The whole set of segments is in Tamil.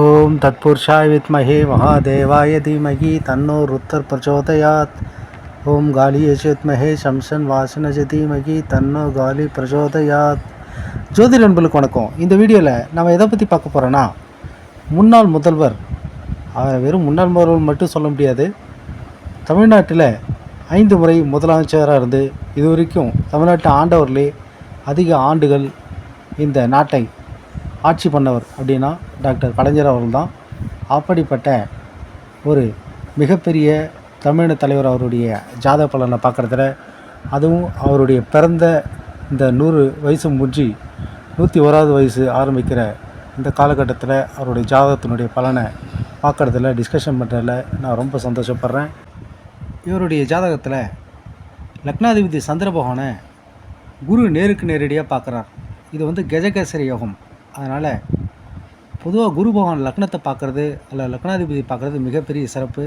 ஓம் தத்புருஷாய் வித்மஹே மகாதேவாய தீமகி தன்னோ ருத்தர் பிரச்சோதயாத் ஓம் காலியேஷ வித்மஹே சம்சன் வாசனஜ தீமகி தன்னோ காலி பிரச்சோதயாத் ஜோதி நண்பர்களுக்கு வணக்கம் இந்த வீடியோவில் நம்ம எதை பற்றி பார்க்க போகிறோன்னா முன்னாள் முதல்வர் அவரை வெறும் முன்னாள் முதல்வர் மட்டும் சொல்ல முடியாது. தமிழ்நாட்டில் ஐந்து முறை முதலமைச்சராக இருந்து இது வரைக்கும் தமிழ்நாட்டு ஆண்டவர்களே அதிக ஆண்டுகள் இந்த நாட்டை ஆட்சி பண்ணவர் அப்படின்னா டாக்டர் கலைஞர் அவர்கள் தான் அப்படிப்பட்ட ஒரு மிகப்பெரிய தமிழின தலைவர் அவருடைய ஜாதக பலனை பார்க்குறதுல அதுவும் அவருடைய பிறந்த இந்த நூறு வயசு முடிஞ்சு நூற்றி ஓராவது வயசு ஆரம்பிக்கிற இந்த காலகட்டத்தில் அவருடைய ஜாதகத்தினுடைய பலனை பார்க்குறதுல டிஸ்கஷன் பண்ணுறதுல நான் ரொம்ப சந்தோஷப்படுறேன். இவருடைய ஜாதகத்தில் லக்னாதிபதி சந்திர பகவானை குரு நேருக்கு நேரடியாக பார்க்குறார். இது வந்து கஜகேசரி யோகம். அதனால் பொதுவாக குரு பகவான் லக்னத்தை பார்க்குறது அல்ல லக்னாதிபதி பார்க்குறது மிகப்பெரிய சிறப்பு.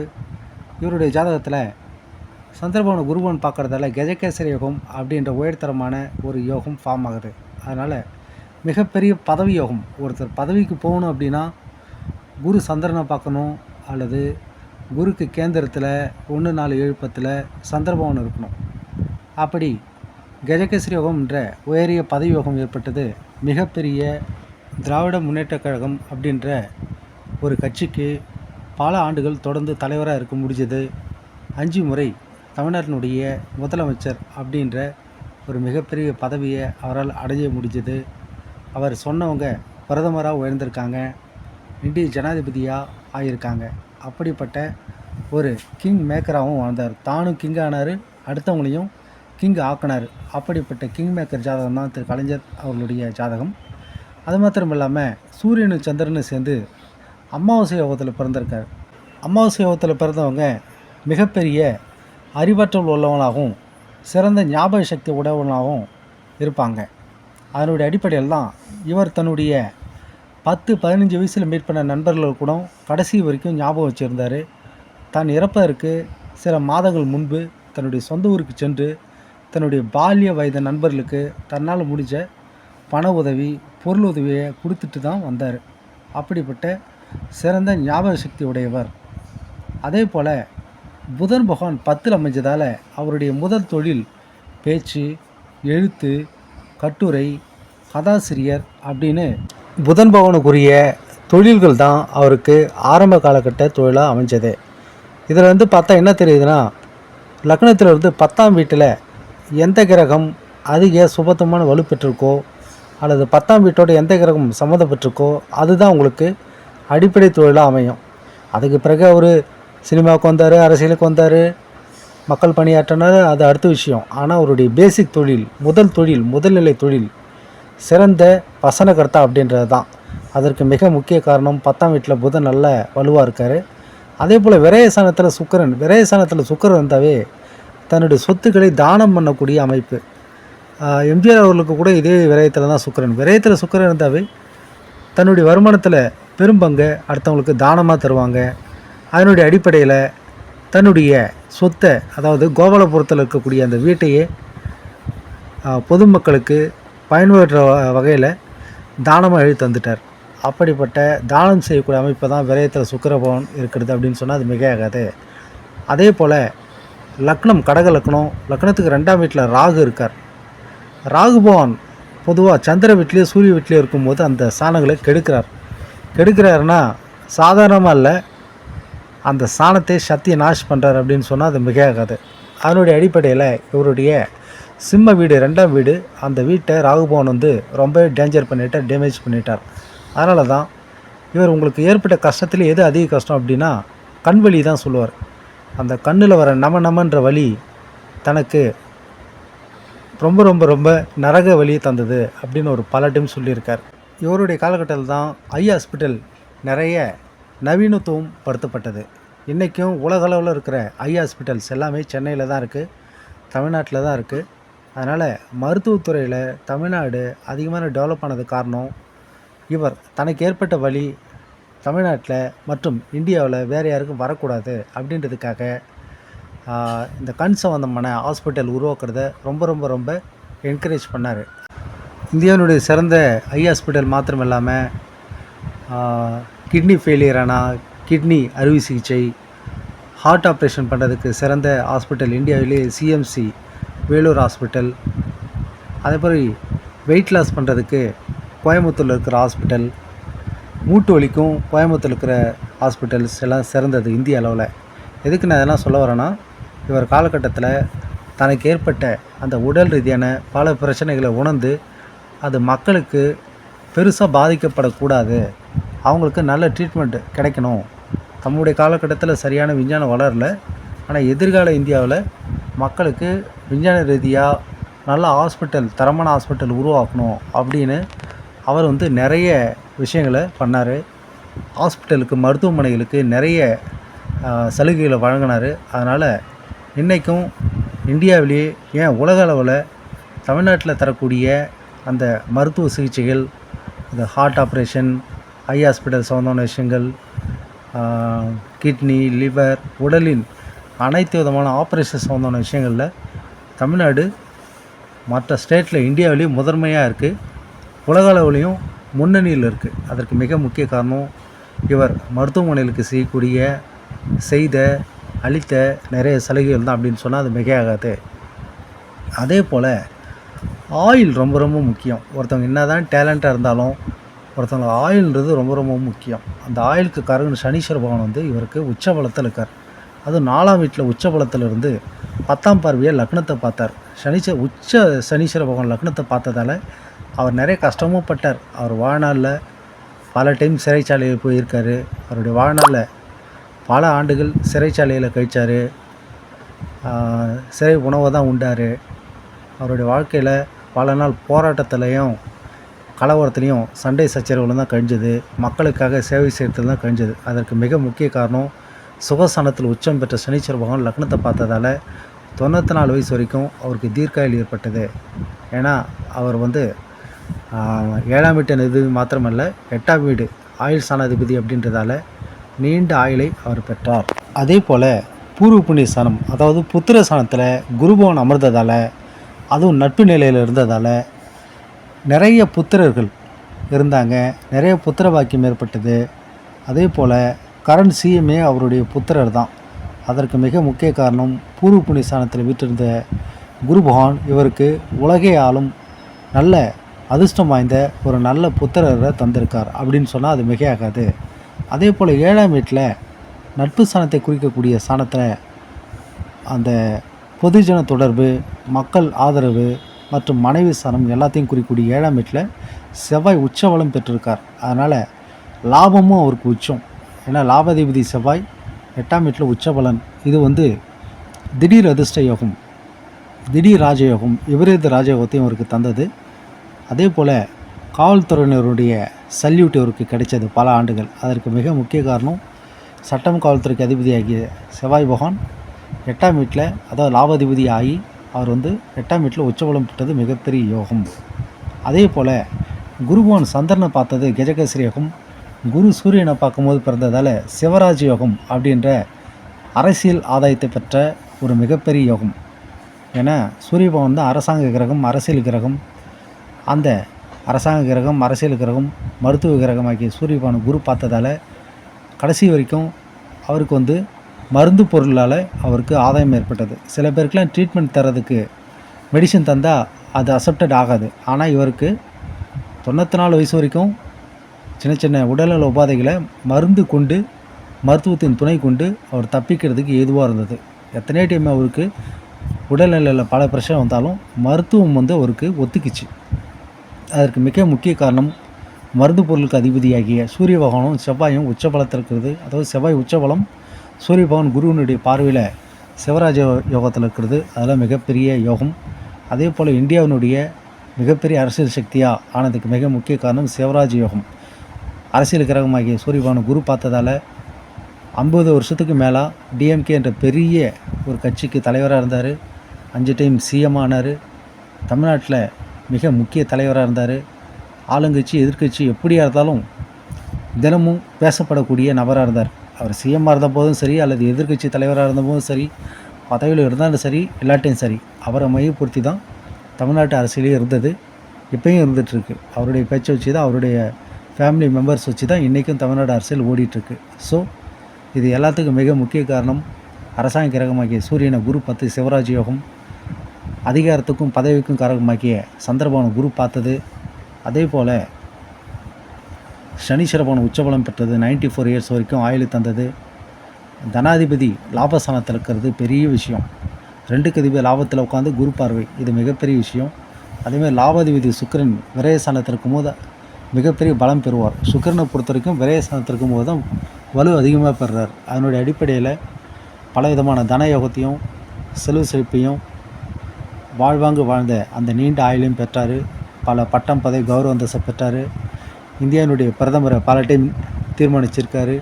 இவருடைய ஜாதகத்தில் சந்திரபவன் குருபவன் பார்க்குறதால கஜகேசரி யோகம் அப்படின்ற உயர்தரமான ஒரு யோகம் ஃபார்ம் ஆகுது. அதனால் மிகப்பெரிய பதவி யோகம். ஒருத்தர் பதவிக்கு போகணும் அப்படின்னா குரு சந்திரனை பார்க்கணும் அல்லது குருக்கு கேந்திரத்தில் ஒன்று நாலு எழுப்பத்தில் சந்திரபவன் இருக்கணும். அப்படி கஜகேசரி யோகம் என்ற உயரிய பதவி யோகம் ஏற்பட்டது மிகப்பெரிய திராவிட முன்னேற்றக் கழகம் அப்படின்ற ஒரு கட்சிக்கு பல ஆண்டுகள் தொடர்ந்து தலைவராக இருக்க முடிஞ்சது. அஞ்சு முறை தமிழ்நாட்டினுடைய முதலமைச்சர் அப்படின்ற ஒரு மிகப்பெரிய பதவியை அவரால் அடைய முடிஞ்சது. அவர் சொன்னவங்க பிரதமராக உயர்ந்திருக்காங்க இந்திய ஜனாதிபதியாக ஆகியிருக்காங்க அப்படிப்பட்ட ஒரு கிங் மேக்கராகவும் வாழ்ந்தார். தானும் கிங் ஆனார் அடுத்தவங்களையும் கிங் ஆக்கினார். அப்படிப்பட்ட கிங் மேக்கர் ஜாதகம் தான் திரு கலைஞர் அவர்களுடைய ஜாதகம். அது மாத்திரம் இல்லாமல் சூரியனும் சந்திரனும் சேர்ந்து அமாவாசை யோகத்தில் பிறந்திருக்கார். அமாவாசை யோகத்தில் பிறந்தவங்க மிகப்பெரிய அறிவாற்றல் உள்ளவனாகவும் சிறந்த ஞாபக சக்தி உடையவனாகவும் இருப்பாங்க. அதனுடைய அடிப்படையில் தான் இவர் தன்னுடைய பத்து பதினஞ்சு வயசில் மீட் பண்ண நண்பர்கள் கூட கடைசி வரைக்கும் ஞாபகம் வச்சுருந்தார். தான் இறப்பதற்கு சில மாதங்கள் முன்பு தன்னுடைய சொந்த ஊருக்கு சென்று தன்னுடைய பால்ய வயது நண்பர்களுக்கு தன்னால் முடிஞ்ச பண உதவி பொருள் உதவியை கொடுத்துட்டு தான் வந்தார். அப்படிப்பட்ட சிறந்த ஞாபக சக்தி உடையவர். அதே போல் புதன் பகவான் பத்தில் அமைஞ்சதால் அவருடைய முதல் தொழில் பேச்சு எழுத்து கட்டுரை கதாசிரியர் அப்படின்னு புதன் பகவானுக்குரிய தொழில்கள் தான் அவருக்கு ஆரம்ப காலகட்ட தொழிலாக அமைஞ்சது. இதில் வந்து பார்த்தா என்ன தெரியுதுன்னா லக்னத்தில் இருந்து பத்தாம் வீட்டில் எந்த கிரகம் அதிக சுபத்தமான வலு பெற்றிருக்கோ அல்லது பத்தாம் வீட்டோட எந்த கிரகம் சம்மந்தப்பட்டிருக்கோ அதுதான் உங்களுக்கு அடிப்படை தொழிலாக அமையும். அதுக்கு பிறகு அவர் சினிமாவுக்கு வந்தார் அரசியலுக்கு வந்தார் மக்கள் பணியாற்றினார் அது அடுத்த விஷயம். ஆனால் அவருடைய பேசிக் தொழில் முதல் தொழில் முதல்நிலை தொழில் சிறந்த வசனகர்த்தா அப்படின்றது தான். அதற்கு மிக முக்கிய காரணம் பத்தாம் வீட்டில் புதன் நல்ல வலுவாக இருக்கார். அதே போல் விரயசானத்தில் சுக்கரன் விரயசானத்தில் சுக்கரன் இருந்தாவே தன்னுடைய சொத்துக்களை தானம் பண்ணக்கூடிய அமைப்பு. எம்ஜிஆர் அவர்களுக்கு கூட இதே விரயத்தில் தான் சுக்கரன். விரயத்தில் சுக்கரன் இருந்தாவே தன்னுடைய வருமானத்தில் பெரும்பங்கை அடுத்தவங்களுக்கு தானமாக தருவாங்க. அதனுடைய அடிப்படையில் தன்னுடைய சொத்தை அதாவது கோபாலபுரத்தில் இருக்கக்கூடிய அந்த வீட்டையே பொதுமக்களுக்கு பயன்படுற வகையில் தானமாக எழுதி தந்துட்டார். அப்படிப்பட்ட தானம் செய்யக்கூடிய அமைப்பை தான் விரயத்தில் சுக்கரபவன் இருக்கிறது அப்படின்னு சொன்னால் அது மிகையாகாது. அதே போல் லக்னம் கடக லக்னம் லக்னத்துக்கு ரெண்டாம் வீட்டில் ராகு இருக்கார். ராகு பகவான் பொதுவாக சந்திர வீட்லேயோ சூரிய வீட்லேயோ இருக்கும்போது அந்த சாணங்களை கெடுக்கிறார். கெடுக்கிறாருன்னா சாதாரணமாக இல்லை அந்த சாணத்தை சக்தியை நாஷ் பண்ணுறார் அப்படின்னு சொன்னால் அது மிகையாகாது அதனுடைய அடிப்படையில் இவருடைய சிம்ம வீடு ரெண்டாம் வீடு அந்த வீட்டை ராகுபவன் வந்து ரொம்ப டேஞ்சர் பண்ணிட்டார் டேமேஜ் பண்ணிட்டார். அதனால தான் இவர் உங்களுக்கு ஏற்பட்ட கஷ்டத்தில் எது அதிக கஷ்டம் அப்படின்னா கண் வலி தான் சொல்லுவார். அந்த கண்ணில் வர நம நமன்ற வலி தனக்கு ரொம்ப ரொம்ப ரொம்ப நரக வழியை தந்தது அப்படின்னு ஒரு பல டைம் சொல்லியிருக்கார். இவருடைய காலகட்டத்தில் தான் ஐ ஹாஸ்பிட்டல் நிறைய நவீனத்துவம் படுத்தப்பட்டது. இன்றைக்கும் உலகளவில் இருக்கிற ஐ ஹாஸ்பிட்டல்ஸ் எல்லாமே சென்னையில் தான் இருக்குது தமிழ்நாட்டில் தான் இருக்குது அதனால் மருத்துவத்துறையில் தமிழ்நாடு அதிகமான டெவலப் ஆனது காரணம் இவர். தனக்கு ஏற்பட்ட வழி தமிழ்நாட்டில் மற்றும் இந்தியாவில் வேறு யாருக்கும் வரக்கூடாது அப்படின்றதுக்காக இந்த கண் சம்மந்தமான ஹாஸ்பிட்டல் உருவாக்குறத ரொம்ப ரொம்ப ரொம்ப என்கரேஜ் பண்ணார். இந்தியாவினுடைய சிறந்த ஐ ஹாஸ்பிட்டல் மாத்திரம் இல்லாமல் கிட்னி ஃபெயிலியர் ஆனால் கிட்னி அறுவை சிகிச்சை ஹார்ட் ஆப்ரேஷன் பண்ணுறதுக்கு சிறந்த ஹாஸ்பிட்டல் இந்தியாவிலே சிஎம்சி வேலூர் ஹாஸ்பிட்டல். அதே மாதிரி வெயிட் லாஸ் பண்ணுறதுக்கு கோயம்புத்தூரில் இருக்கிற ஹாஸ்பிட்டல். மூட்டு வலிக்கும் கோயம்புத்தூர் இருக்கிற ஹாஸ்பிட்டல்ஸ் எல்லாம் சிறந்தது இந்திய அளவில். எதுக்கு நான் இதெல்லாம் சொல்ல வரேன்னா இவர் காலகட்டத்தில் தனக்கு ஏற்பட்ட அந்த உடல் ரீதியான பல பிரச்சனைகளை உணர்ந்து அது மக்களுக்கு பெருசாக பாதிக்கப்படக்கூடாது. அவங்களுக்கு நல்ல ட்ரீட்மெண்ட் கிடைக்கணும். தம்முடைய காலகட்டத்தில் சரியான விஞ்ஞானம் வளரல. ஆனால் எதிர்கால இந்தியாவில் மக்களுக்கு விஞ்ஞான ரீதியாக நல்ல ஹாஸ்பிட்டல் தரமான ஹாஸ்பிட்டல் உருவாக்கணும் அப்படின்னு அவர் வந்து நிறைய விஷயங்களை பண்ணார். ஹாஸ்பிட்டலுக்கு மருத்துவமனைகளுக்கு நிறைய சலுகைகளை வழங்கினார். அதனால் இன்றைக்கும் இந்தியாவிலேயே ஏன் உலக அளவில் தமிழ்நாட்டில் தரக்கூடிய அந்த மருத்துவ சிகிச்சைகள் இந்த ஹார்ட் ஆப்ரேஷன் ஐ ஹாஸ்பிட்டல் சம்மந்தமான விஷயங்கள் கிட்னி லிவர் உடலின் அனைத்து விதமான ஆப்ரேஷன் சம்மந்தமான விஷயங்களில் தமிழ்நாடு மற்ற ஸ்டேட்டில் இந்தியாவிலேயும் முதன்மையாக இருக்குது உலக அளவுலேயும் முன்னணியில் இருக்குது அதற்கு மிக முக்கிய காரணம் இவர் மருத்துவமனைகளுக்கு செய்யக்கூடிய செய்த அளித்த நிறைய சலுகைகள் தான் அப்படின்னு சொன்னால் அது மிகையாகாது அதே போல் ஆயில் ரொம்ப ரொம்ப முக்கியம். ஒருத்தவங்க என்ன தான் டேலண்ட்டாக இருந்தாலும் ஒருத்தவங்க ஆயில்ன்றது ரொம்ப ரொம்ப முக்கியம். அந்த ஆயிலுக்கு காரகன் சனீஸ்வர பகவான் வந்து இவருக்கு உச்ச பலத்தில் இருக்கார். அதுவும் நாலாம் வீட்டில் உச்சபலத்தில் இருந்து பத்தாம் பார்வையை லக்னத்தை பார்த்தார். சனீஸ்வர உச்ச சனீஸ்வர பகவான் லக்னத்தை பார்த்ததால அவர் நிறைய கஷ்டமும் பட்டார். அவர் வாழ்நாளில் பல டைம் சிறைச்சாலையில் போயிருக்காரு. அவருடைய வாழ்நாளில் பல ஆண்டுகள் சிறைச்சாலையில் கழிச்சார். சிறை உணவை தான் உண்டார். அவருடைய வாழ்க்கையில் பல நாள் போராட்டத்திலையும் கலவரத்துலேயும் சண்டை சச்சரவுகளும் தான் கழிஞ்சது. மக்களுக்காக சேவை செய்யறதுல தான் கழிஞ்சது. அதற்கு மிக முக்கிய காரணம் சுகசனத்தில் உச்சம் பெற்ற சனீஸ்வர பகவான் லக்னத்தை பார்த்ததால தொண்ணூற்றி நாலு வயசு வரைக்கும் அவருக்கு தீர்க்காயில் ஏற்பட்டது. ஏன்னா அவர் வந்து ஏழாம் வீட்டு இது மாத்திரமல்ல எட்டாம் வீடு ஆயுள் சாணாதிபதி அப்படின்றதால நீண்ட ஆயுளை அவர் பெற்றார். அதே போல் பூர்வ புண்ணிய ஸ்தானம் அதாவது புத்திர ஸ்தானத்தில் குருபவன் அமர்ந்ததால் அதுவும் நட்பு நிலையில் இருந்ததால் நிறைய புத்திரர்கள் இருந்தாங்க. நிறைய புத்திர பாக்கியம் ஏற்பட்டது. அதே போல் கரண் சிஎம்ஏ அவருடைய புத்திரர் தான். அதற்கு மிக முக்கிய காரணம் பூர்வ புண்ணிய ஸ்தானத்தில் வீட்டிருந்த குரு பகவான் இவருக்கு உலகே ஆளும் நல்ல அதிர்ஷ்டம் வாய்ந்த ஒரு நல்ல புத்திரரை தந்திருக்கார். அப்படின்னு சொன்னால் அது மிகையாகாது. அதே போல் ஏழாம் வீட்டில் நட்பு சாணத்தை குறிக்கக்கூடிய சாணத்தில் அந்த பொதுஜன தொடர்பு மக்கள் ஆதரவு மற்றும் மனைவி சாணம் எல்லாத்தையும் குறிக்கக்கூடிய ஏழாம் வீட்டில் செவ்வாய் உச்சவளம் பெற்றிருக்கார். அதனால் லாபமும் அவருக்கு உச்சம். ஏன்னா லாபாதிபதி செவ்வாய் எட்டாம் வீட்டில் உச்சபலன். இது வந்து திடீர் அதிர்ஷ்ட யோகம் திடீர் ராஜயோகம் விபரீத ராஜயோகத்தையும் அவருக்கு தந்தது. அதே போல் காவல்துறையினருடைய சல்யூட் இவருக்கு கிடைச்சது பல ஆண்டுகள். அதற்கு மிக முக்கிய காரணம் சட்டம் காவல்துறைக்கு அதிபதியாகிய செவ்வாய் பகவான் எட்டாம் வீட்டில் அதாவது லாபாதிபதி ஆகி அவர் வந்து எட்டாம் வீட்டில் உச்சபலம் பெற்றது மிகப்பெரிய யோகம். அதே போல் குருபவன் சந்திரனை பார்த்தது கஜகேசரி யோகம். குரு சூரியனை பார்க்கும்போது பிறந்ததால் சிவராஜ் யோகம் அப்படின்ற அரசியல் ஆதாயத்தை பெற்ற ஒரு மிகப்பெரிய யோகம். ஏன்னா சூரிய பகவான் தான் அரசாங்க கிரகம் அரசியல் கிரகம். அந்த அரசாங்க கிரகம் அரசியல் கிரகம் மருத்துவ கிரகம் ஆகிய சூரியபானு குரு பார்த்ததால் கடைசி வரைக்கும் அவருக்கு வந்து மருந்து பொருளால் அவருக்கு ஆதாயம் ஏற்பட்டது. சில பேருக்குலாம் ட்ரீட்மெண்ட் தரதுக்கு மெடிசன் தந்தால் அது அக்செப்டட் ஆகாது. ஆனால் இவருக்கு தொண்ணூற்றி நாலு வயசு வரைக்கும் சின்ன சின்ன உடல்நல உபாதைகளை மருந்து கொண்டு மருத்துவத்தின் துணை கொண்டு அவர் தப்பிக்கிறதுக்கு ஏதுவாக இருந்தது. எத்தனை டைம் அவருக்கு உடல்நிலையில் பல பிரச்சனை வந்தாலும் மருத்துவம் வந்து அவருக்கு ஒத்துக்கிச்சு. அதற்கு மிக முக்கிய காரணம் மருந்து பொருளுக்கு அதிபதியாகிய சூரிய பகவானும் செவ்வாயும் உச்சபலத்தில் இருக்கிறது. அதாவது செவ்வாய் உச்சபலம் சூரிய பகவான் குருவினுடைய பார்வையில் சிவராஜ யோகத்தில் இருக்கிறது. அதெல்லாம் மிகப்பெரிய யோகம். அதே போல் இந்தியாவினுடைய மிகப்பெரிய அரசியல் சக்தியாக ஆனதுக்கு மிக முக்கிய காரணம் சிவராஜ் யோகம். அரசியல் கிரகமாகிய சூரிய பகவான் குரு பார்த்ததால் ஐம்பது வருஷத்துக்கு மேலே டிஎம்கே என்ற பெரிய ஒரு கட்சிக்கு தலைவராக இருந்தார். அஞ்சு டைம் சிஎம் ஆனார். தமிழ்நாட்டில் மிக முக்கிய தலைவராக இருந்தார். ஆளுங்கட்சி எதிர்க்கட்சி எப்படியாக இருந்தாலும் தினமும் பேசப்படக்கூடிய நபராக இருந்தார். அவர் சிஎம்மாக இருந்த போதும் சரி அல்லது எதிர்க்கட்சி தலைவராக இருந்த போதும் சரி பதவியில் இருந்தாலும் சரி எல்லாட்டையும் சரி அவரை மையப்படுத்தி தான் தமிழ்நாட்டு அரசியலே இருந்தது. இப்பயும் இருந்துகிட்ருக்கு அவருடைய பேச்சை வச்சு தான் அவருடைய ஃபேமிலி மெம்பர்ஸ் வச்சு தான் இன்றைக்கும் தமிழ்நாடு அரசியல் ஓடிட்டுருக்கு ஸோ இது எல்லாத்துக்கும் மிக முக்கிய காரணம் அரசாங்க கிரகமாகிய சூரியனை குரு பத்து சிவராஜ் யோகம். அதிகாரத்துக்கும் பதவிக்கும் காரகமாக்கிய சந்திரபவன் குரு பார்த்தது. அதே போல் சனீஸ்வரபவன் உச்சபலம் பெற்றது 94 ஃபோர் இயர்ஸ் வரைக்கும் ஆயுள் தந்தது. தனாதிபதி லாபஸ்தானத்தில் இருக்கிறது பெரிய விஷயம். ரெண்டுக்கு அதிபதி லாபத்தில் உட்காந்து குரு பார்வை இது மிகப்பெரிய விஷயம். அதேமாதிரி லாபாதிபதி சுக்கிரன் விரயஸ்தானத்தில் இருக்கும்போது மிகப்பெரிய பலம் பெறுவார். சுக்கிரனை பொறுத்த வரைக்கும் விரயஸ்தானத்தில் இருக்கும்போது தான் வலு அதிகமாக பெறுறார். அதனுடைய அடிப்படையில் பல விதமான தன யோகத்தையும் செலவு செழிப்பையும் வாழ்வாங்கு வாழ்ந்த அந்த நீண்ட ஆயுளையும் பெற்றார். பல பட்டம் பதவி கௌரவ அந்தஸ்தை பெற்றார். இந்தியாவினுடைய பிரதமரை பல டைம் தீர்மானிச்சிருக்காரு.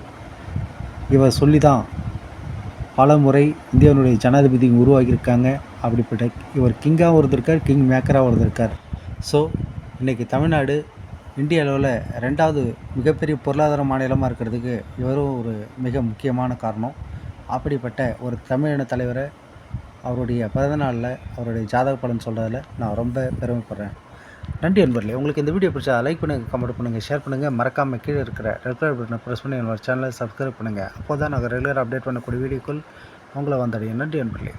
இவர் சொல்லி தான் பல முறை இந்தியாவினுடைய ஜனாதிபதி உருவாகியிருக்காங்க. அப்படிப்பட்ட இவர் கிங்காகவும் இருந்திருக்கார் கிங் மேக்கராகவும் இருந்திருக்கார் ஸோ இன்றைக்கி தமிழ்நாடு இந்திய அளவில் ரெண்டாவது மிகப்பெரிய பொருளாதார மாநிலமாக இருக்கிறதுக்கு இவரும் ஒரு மிக முக்கியமான காரணம். அப்படிப்பட்ட ஒரு தமிழின தலைவரை அவருடைய பிறந்தநாளில் அவருடைய ஜாதக பலன் சொல்கிறதுல நான் ரொம்ப பெருமைப்படுறேன். நன்றி நண்பர்களே உங்களுக்கு இந்த வீடியோ பிடிச்சா லைக் பண்ணுங்கள் கமெண்ட் பண்ணுங்கள் ஷேர் பண்ணுங்கள் மறக்காமல் கீழே இருக்கிற ரெகுலர் பட்டனை ப்ரெஸ் பண்ணி என்னோட சேனலை சப்ஸ்கிரைப் பண்ணுங்கள் அப்போ தான் நாங்கள் ரெகுலர் அப்டேட் பண்ணக்கூடிய வீடியோக்கள் உங்களை வந்தடையும். நன்றி நண்பர்களே